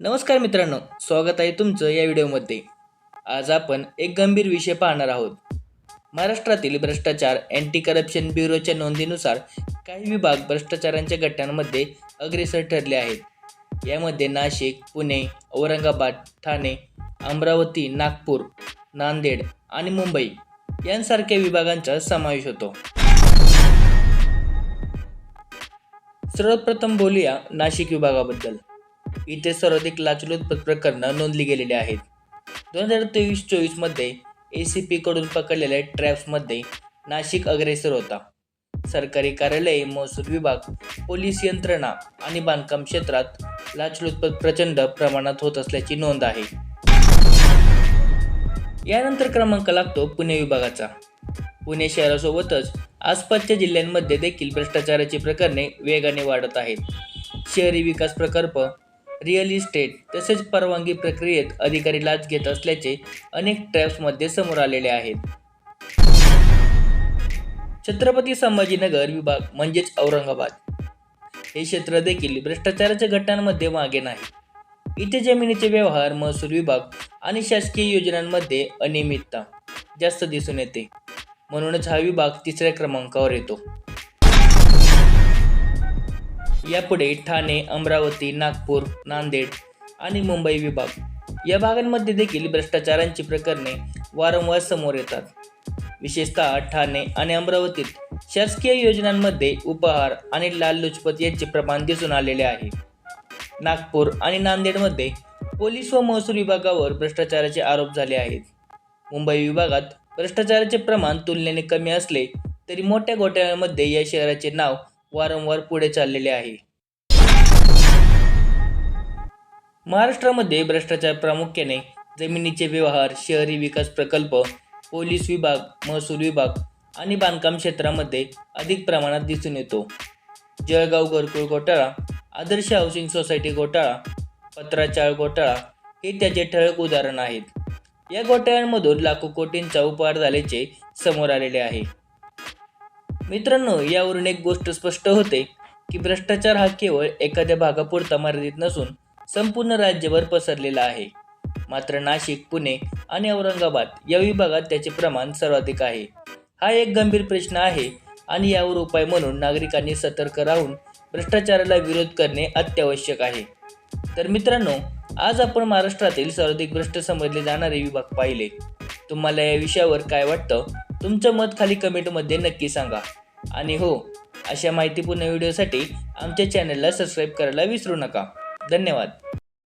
नमस्कार मित्रांनो स्वागत आहे तुमचं या व्हिडिओमध्ये. आज आपण एक गंभीर विषय पाहणार आहोत. महाराष्ट्रातील भ्रष्टाचार अँटी करप्शन ब्युरोच्या नोंदीनुसार काही विभाग भ्रष्टाचारांच्या गटांमध्ये अग्रेसर ठरले आहेत. यामध्ये नाशिक पुणे औरंगाबाद ठाणे अमरावती नागपूर नांदेड आणि मुंबई यांसारख्या विभागांचा समावेश होतो. सर्वप्रथम बोलूया नाशिक विभागाबद्दल. इथे सर्वाधिक लाचलुचपत प्रकरणं नोंदली गेलेली आहेत. दोन हजार तेवीस चोवीसमध्ये ए सी पीकडून पकडलेल्या ट्रॅप्समध्ये नाशिक अग्रेसर होता. सरकारी कार्यालये महसूल विभाग पोलीस यंत्रणा आणि बांधकाम क्षेत्रात लाचलुचपत प्रचंड प्रमाणात होत असल्याची नोंद आहे. यानंतर क्रमांक लागतो पुणे विभागाचा. पुणे शहरासोबतच आसपासच्या जिल्ह्यांमध्ये देखील भ्रष्टाचाराची प्रकरणे वेगाने वाढत आहेत. शहरी विकास प्रकल्प रिअल इस्टेट तसेच परवानगी प्रक्रियेत अधिकारी लाच घेत असल्याचे अनेक ट्रॅप्समध्ये समोर आलेले आहेत. छत्रपती संभाजीनगर विभाग म्हणजेच औरंगाबाद. हे क्षेत्र देखील भ्रष्टाचाराच्या घटनांमध्ये मागे नाही. इथे जमिनीचे व्यवहार महसूल विभाग आणि शासकीय योजनांमध्ये अनियमितता जास्त दिसून येते. म्हणूनच हा विभाग तिसऱ्या क्रमांकावर येतो. यापुढे ठाणे अमरावती नागपूर नांदेड आणि मुंबई विभाग. या भागांमध्ये देखील भ्रष्टाचारांची प्रकरणे वारंवार समोर येतात. विशेषतः ठाणे आणि अमरावतीत शासकीय योजनांमध्ये उपहार आणि लाचलुचपत यांचे प्रमाण दिसून आलेले आहे. नागपूर आणि नांदेडमध्ये पोलीस व महसूल विभागावर भ्रष्टाचाराचे आरोप झाले आहेत. मुंबई विभागात भ्रष्टाचाराचे प्रमाण तुलनेने कमी असले तरी मोठ्या घोटाळ्यांमध्ये या शहराचे नाव वारंवार पुढे चाललेले आहे. महाराष्ट्रामध्ये भ्रष्टाचार प्रामुख्याने जमिनीचे व्यवहार शहरी विकास प्रकल्प पोलीस विभाग महसूल विभाग आणि बांधकाम क्षेत्रामध्ये अधिक प्रमाणात दिसून येतो. जळगाव घरकुळ घोटाळा आदर्श हाऊसिंग सोसायटी घोटाळा पत्राचाळ घोटाळा हे त्याचे ठळक उदाहरण आहेत. या घोटाळ्यांमधून लाखो कोटींचा उपहार झाल्याचे समोर आलेले आहे. मित्रांनो यावरून एक गोष्ट स्पष्ट होते की भ्रष्टाचार हा केवळ एखाद्या भागापुरता मर्यादित नसून संपूर्ण राज्यभर पसरलेला आहे. मात्र नाशिक पुणे आणि औरंगाबाद या विभागात त्याचे प्रमाण सर्वाधिक आहे. हा एक गंभीर प्रश्न आहे आणि यावर उपाय म्हणून नागरिकांनी सतर्क राहून भ्रष्टाचाराला विरोध करणे अत्यावश्यक आहे. तर मित्रांनो आज आपण महाराष्ट्रातील सर्वाधिक भ्रष्ट समजले जाणारे विभाग पाहिले. तुम्हाला या विषयावर काय वाटतं? तुमचं मत खाली कमेंटमध्ये नक्की सांगा. आणि हो अशा माहितीपूर्ण व्हिडिओसाठी आमच्या चॅनलला सबस्क्राईब करायला विसरू नका. धन्यवाद.